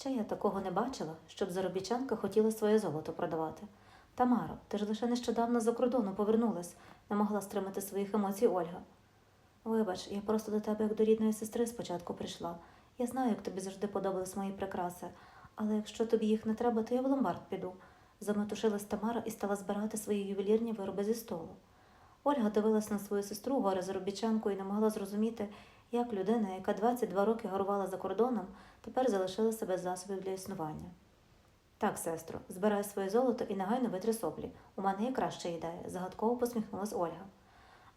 Ще я такого не бачила, щоб заробітчанка хотіла своє золото продавати. Тамаро, ти ж лише нещодавно за кордону повернулась, не могла стримати своїх емоцій Ольга. Вибач, я просто до тебе як до рідної сестри спочатку прийшла. Я знаю, як тобі завжди подобались мої прикраси, але якщо тобі їх не треба, то я в ломбард піду. Заметушилась Тамара і стала збирати свої ювелірні вироби зі столу. Ольга дивилась на свою сестру горе заробітчанку і не могла зрозуміти, як людина, яка 22 роки горувала за кордоном, тепер залишилася без засобів для існування. Так, сестро, збирай своє золото і негайно витри соплі. У мене є краща ідея, загадково посміхнулась Ольга.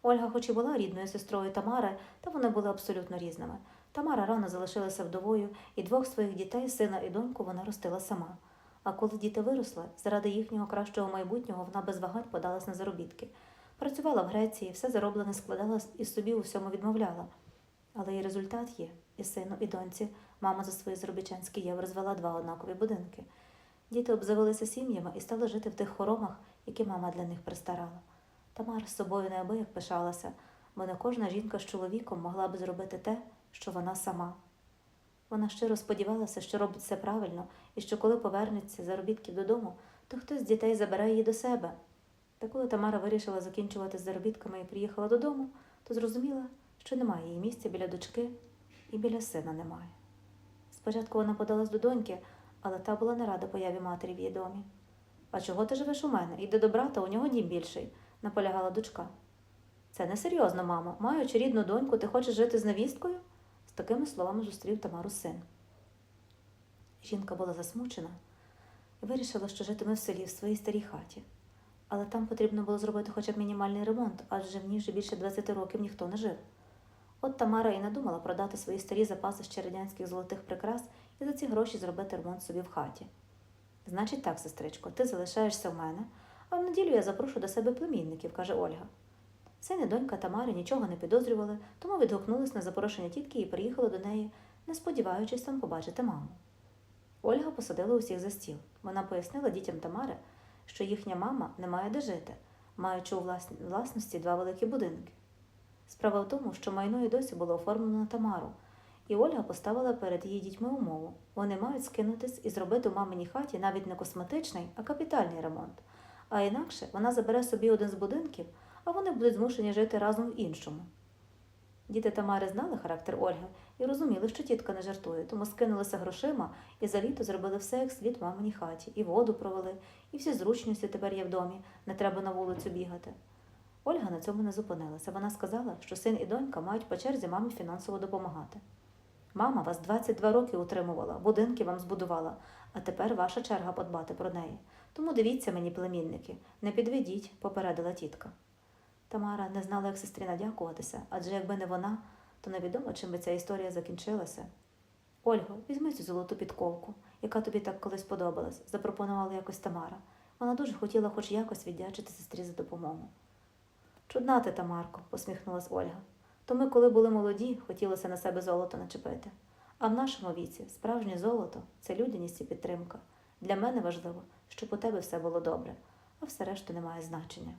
Ольга, хоч і була рідною сестрою Тамари, та вони були абсолютно різними. Тамара рано залишилася вдовою, і двох своїх дітей, сина і доньку, вона ростила сама. А коли діти виросли, заради їхнього кращого майбутнього вона без вагань подалась на заробітки. Працювала в Греції, все зароблене складала і собі у всьому відмовляла. Але і результат є. І сину, і доньці мама за свої заробітчанські євро звела два однакові будинки. Діти обзавелися сім'ями і стали жити в тих хоромах, які мама для них пристарала. Тамара з собою неабияк пишалася, бо не кожна жінка з чоловіком могла б зробити те, що вона сама. Вона щиро сподівалася, що робить все правильно, і що коли повернеться заробітків додому, то хтось з дітей забере її до себе. Та коли Тамара вирішила закінчувати з заробітками і приїхала додому, то зрозуміла, що немає її місця біля дочки і біля сина немає. Спочатку вона подалась до доньки, але та була не рада появі матері в її домі. А чого ти живеш у мене? Іди до брата, у нього дім більший, наполягала дочка. Це несерйозно, мамо. Маючи рідну доньку, ти хочеш жити з невісткою? З такими словами зустрів Тамару син. Жінка була засмучена і вирішила, що житиме в селі в своїй старій хаті. Але там потрібно було зробити хоча б мінімальний ремонт, адже в ній вже більше 20 років ніхто не жив. От Тамара і надумала продати свої старі запаси ще радянських золотих прикрас і за ці гроші зробити ремонт собі в хаті. Значить так, сестричко, ти залишаєшся в мене, а в неділю я запрошу до себе племінників, каже Ольга. Син і донька Тамари нічого не підозрювали, тому відгукнулись на запрошення тітки і приїхали до неї, не сподіваючись там побачити маму. Ольга посадила усіх за стіл. Вона пояснила дітям Тамари, що їхня мама не має де жити, маючи у власності два великі будинки. Справа в тому, що майно і досі було оформлено на Тамару, і Ольга поставила перед її дітьми умову. Вони мають скинутись і зробити у маминій хаті навіть не косметичний, а капітальний ремонт. А інакше вона забере собі один з будинків, а вони будуть змушені жити разом в іншому. Діти Тамари знали характер Ольги і розуміли, що тітка не жартує, тому скинулися грошима і за літо зробили все як слід в маминій хаті, і воду провели, і всі зручності тепер є в домі, не треба на вулицю бігати. Ольга на цьому не зупинилася. Вона сказала, що син і донька мають по черзі мамі фінансово допомагати. Мама вас 22 роки утримувала, будинки вам збудувала, а тепер ваша черга подбати про неї. Тому дивіться мені, племінники, не підведіть, попередила тітка. Тамара не знала, як сестрі надякуватися, адже якби не вона, то невідомо, чим би ця історія закінчилася. Ольго, візьми цю золоту підковку, яка тобі так колись подобалась, запропонувала якось Тамара. Вона дуже хотіла хоч якось віддячити сестрі за допомогу. Чудна ти, Тамарко, посміхнулась Ольга. То ми, коли були молоді, хотілося на себе золото начепити. А в нашому віці справжнє золото це людяність і підтримка. Для мене важливо, щоб у тебе все було добре, а все решту не має значення.